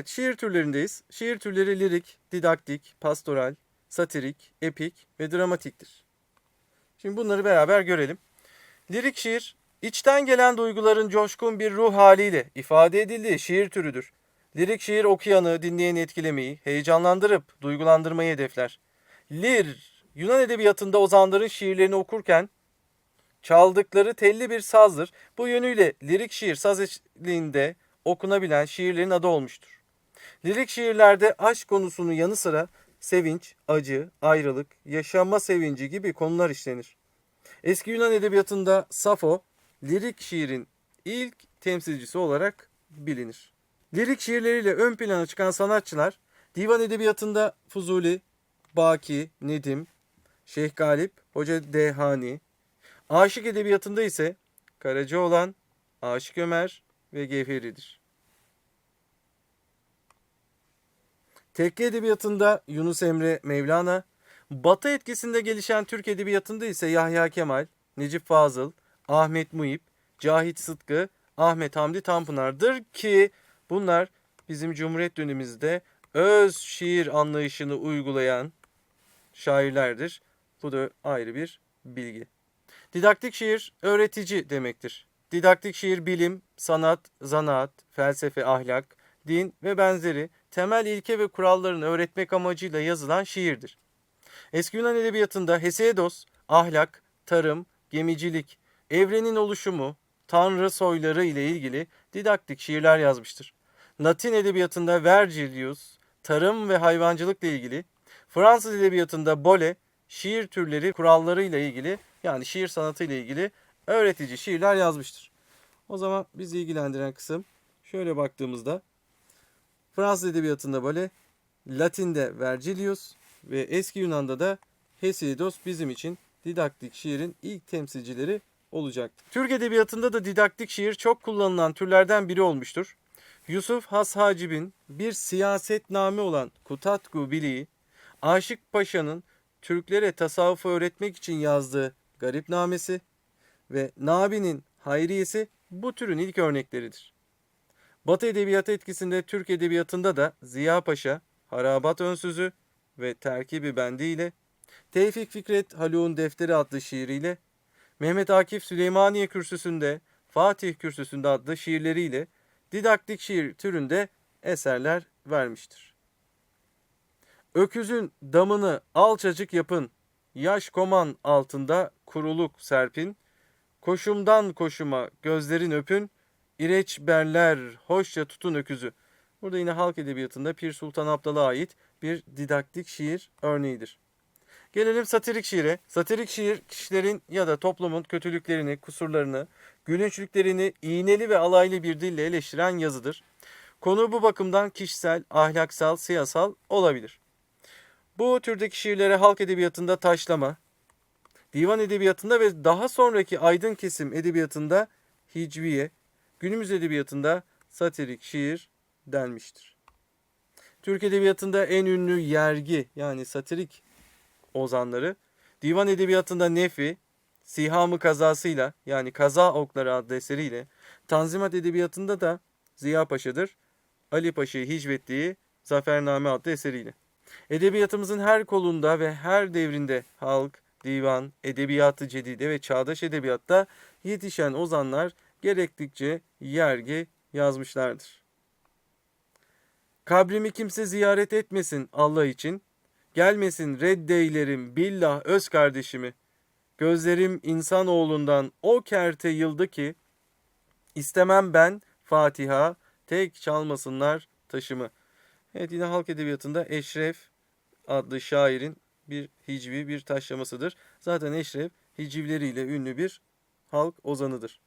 Evet, şiir türlerindeyiz. Şiir türleri lirik, didaktik, pastoral, satirik, epik ve dramatiktir. Şimdi bunları beraber görelim. Lirik şiir, içten gelen duyguların coşkun bir ruh haliyle ifade edildiği şiir türüdür. Lirik şiir okuyanı, dinleyeni etkilemeyi, heyecanlandırıp duygulandırmayı hedefler. Lir, Yunan edebiyatında ozanların şiirlerini okurken çaldıkları telli bir sazdır. Bu yönüyle lirik şiir saz eşliğinde okunabilen şiirlerin adı olmuştur. Lirik şiirlerde aşk konusunun yanı sıra sevinç, acı, ayrılık, yaşanma sevinci gibi konular işlenir. Eski Yunan edebiyatında Safo, lirik şiirin ilk temsilcisi olarak bilinir. Lirik şiirleriyle ön plana çıkan sanatçılar, divan edebiyatında Fuzuli, Baki, Nedim, Şeyh Galip, Hoca Dehani, aşık edebiyatında ise Karacaoğlan, Aşık Ömer ve Gevheri'dir. Tekke edebiyatında Yunus Emre Mevlana, Batı etkisinde gelişen Türk edebiyatında ise Yahya Kemal, Necip Fazıl, Ahmet Muhip, Cahit Sıtkı, Ahmet Hamdi Tanpınar'dır ki bunlar bizim Cumhuriyet dönemimizde öz şiir anlayışını uygulayan şairlerdir. Bu da ayrı bir bilgi. Didaktik şiir öğretici demektir. Didaktik şiir bilim, sanat, zanaat, felsefe, ahlak, din ve benzeri temel ilke ve kurallarını öğretmek amacıyla yazılan şiirdir. Eski Yunan edebiyatında Hesedos, ahlak, tarım, gemicilik, evrenin oluşumu, tanrı soyları ile ilgili didaktik şiirler yazmıştır. Latin edebiyatında Vergilius, tarım ve hayvancılıkla ilgili, Fransız edebiyatında Bolle, şiir türleri kuralları ile ilgili yani şiir sanatı ile ilgili öğretici şiirler yazmıştır. O zaman bizi ilgilendiren kısım şöyle baktığımızda Fransız edebiyatında Bolle, Latin'de Vergilius ve eski Yunan'da da Hesiod bizim için didaktik şiirin ilk temsilcileri olacaktır. Türk edebiyatında da didaktik şiir çok kullanılan türlerden biri olmuştur. Yusuf Has Hacib'in bir siyasetname olan Kutatku Biliği, Aşık Paşa'nın Türklere tasavvufu öğretmek için yazdığı Garipnamesi ve Nabi'nin Hayriyesi bu türün ilk örnekleridir. Batı edebiyatı etkisinde Türk edebiyatında da Ziya Paşa, Harabat Önsüzü ve Terkibi Bendi ile, Tevfik Fikret Haluk'un Defteri adlı şiiriyle, Mehmet Akif Süleymaniye Kürsüsü'nde, Fatih Kürsüsü'nde adlı şiirleriyle didaktik şiir türünde eserler vermiştir. Öküzün damını alçacık yapın, yaş koman altında kuruluk serpin, koşumdan koşuma gözlerin öpün, İreç berler hoşça tutun öküzü. Burada yine halk edebiyatında Pir Sultan Abdal'a ait bir didaktik şiir örneğidir. Gelelim satirik şiire. Satirik şiir kişilerin ya da toplumun kötülüklerini, kusurlarını, gülünçlüklerini iğneli ve alaylı bir dille eleştiren yazıdır. Konu bu bakımdan kişisel, ahlaksal, siyasal olabilir. Bu türdeki şiirlere halk edebiyatında taşlama, divan edebiyatında ve daha sonraki aydın kesim edebiyatında hicviye, günümüz edebiyatında satirik şiir denmiştir. Türk edebiyatında en ünlü yergi yani satirik ozanları, divan edebiyatında Nefi, Sihamı kazasıyla yani Kaza Okları adlı eseriyle, Tanzimat edebiyatında da Ziya Paşa'dır. Ali Paşa'yı hicvettiği Zafername adlı eseriyle. Edebiyatımızın her kolunda ve her devrinde halk, divan, edebiyatı cedide ve çağdaş edebiyatta yetişen ozanlar gerektikçe yergi yazmışlardır. Kabrimi kimse ziyaret etmesin Allah için. Gelmesin reddeylerim billah öz kardeşimi. Gözlerim insanoğlundan o kerte yıldı ki istemem ben Fatiha tek çalmasınlar taşımı. Evet yine halk edebiyatında Eşref adlı şairin bir hicvi bir taşlamasıdır. Zaten Eşref hicivleriyle ünlü bir halk ozanıdır.